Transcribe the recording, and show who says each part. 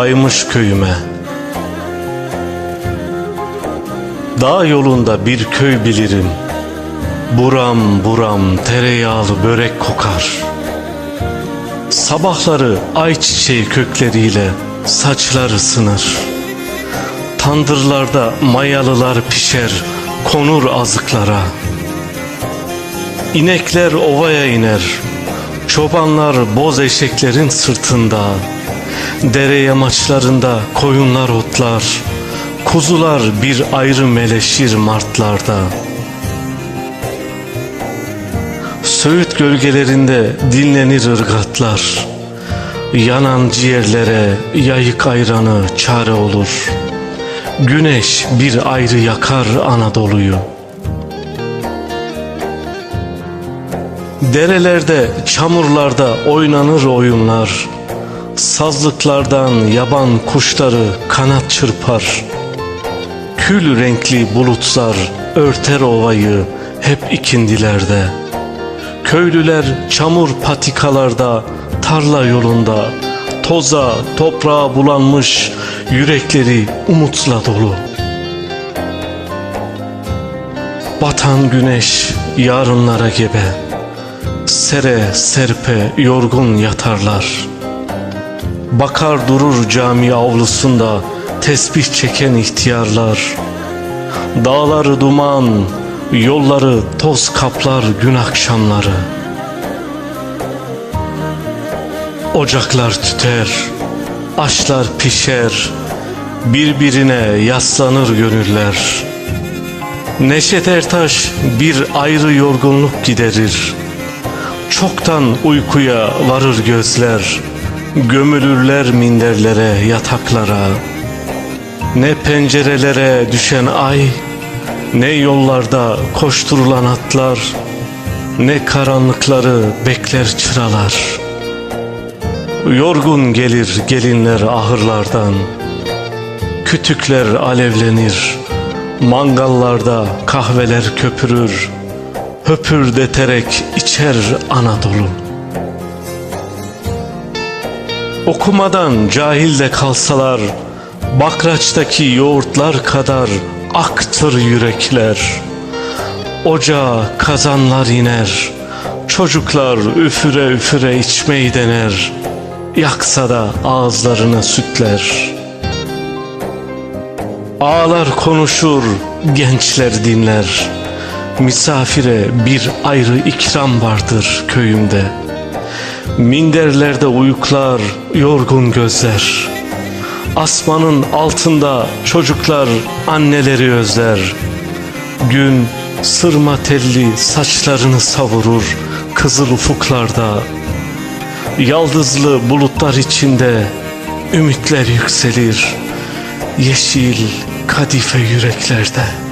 Speaker 1: baymış köyüme. Dağ yolunda bir köy bilirim. Buram buram tereyağlı börek kokar. Sabahları ayçiçeği kökleriyle saçlar ısınır. Tandırlarda mayalılar pişer konur azıklara. İnekler ovaya iner Çobanlar boz eşeklerin sırtında Dere yamaçlarında koyunlar otlar Kuzular bir ayrı meleşir martlarda. Söğüt gölgelerinde dinlenir ırgatlar Yanan ciğerlere yayık ayranı çare olur. Güneş bir ayrı yakar Anadolu'yu. Derelerde, çamurlarda oynanır oyunlar Sazlıklardan yaban kuşları kanat çırpar. Kül renkli bulutlar örter ovayı hep ikindilerde. Köylüler çamur patikalarda, tarla yolunda Toza, toprağa bulanmış yürekleri umutla dolu. Batan güneş yarınlara gebe Sere serpe yorgun yatarlar Bakar durur cami avlusunda Tesbih çeken ihtiyarlar. Dağları duman Yolları toz kaplar gün akşamları. Ocaklar tüter Aşlar pişer Birbirine yaslanır gönüller. Neşet Ertaş bir ayrı yorgunluk giderir. Çoktan uykuya varır gözler Gömülürler minderlere yataklara. Ne pencerelere düşen ay Ne yollarda koşturulan atlar Ne karanlıkları bekler çıralar. Yorgun gelir gelinler ahırlardan Kütükler alevlenir Mangallarda kahveler köpürür Höpürdeterek içer Anadolu Okumadan cahil de kalsalar Bakraçtaki yoğurtlar kadar aktır yürekler. Ocağa kazanlar iner Çocuklar üfüre üfüre içmeyi dener Yaksa da ağızlarını sütler. Ağlar konuşur, gençler dinler. Misafire bir ayrı ikram vardır köyümde Minderlerde uyuklar, yorgun gözler. Asmanın altında çocuklar anneleri özler. Gün sırma telli saçlarını savurur kızıl ufuklarda. Yaldızlı bulutlar içinde ümitler yükselir Yeşil kadife yüreklerde